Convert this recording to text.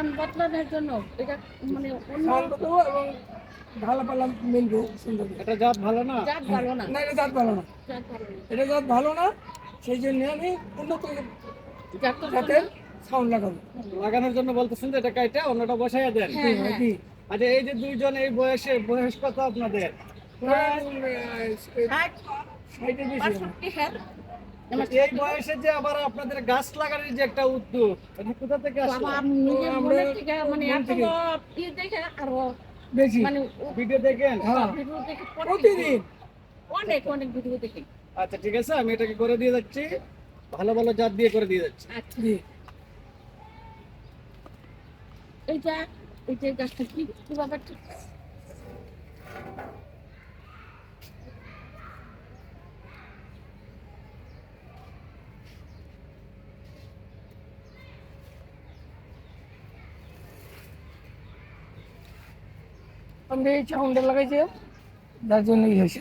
সান বদলানোর জন্য এটা মানে অন্য শান্ত এবং ঢালা পালা মিলবে সুন্দর। এটা জাত ভালো না? জাত ভালো না। না এটা জাত ভালো না। ভালো এটা জাত ভালো না সেই জন্য আমি উন্নত জাতের সাউন্ড লাগাবো। লাগানোর জন্য বলতেছেন যে এটা কাইটা অন্যটা বসাইয়া দেন। হ্যাঁ, হ্যাঁ। কি আচ্ছা এই যে দুইজন এই বয়সে বয়স কত আপনাদের ষাটের বেশি হ্যাঁ। এই বয়সে যে আবার আপনাদের গাছ লাগানোর যে একটা উদ্যোগ এটা কোথা থেকে আসলো? নিজের আমরা থেকে মানে এত। ইয়ে দেখে আরও বেশি। মানে ভিডিও দেখেন? হ্যাঁ। ভিডিও দেখে প্রতিদিন? অনেক অনেক ভিডিও দেখি। আচ্ছা ঠিক আছে আমি এটাকে করে দিয়ে যাচ্ছি। ভালো ভালো জাত দিয়ে করে দিয়ে যাচ্ছি। আচ্ছা। এইটা এইটা গাছটা কি? কীভাবে ঠিক पण ते इच्छा होऊन लागायची दाजून घ्यायची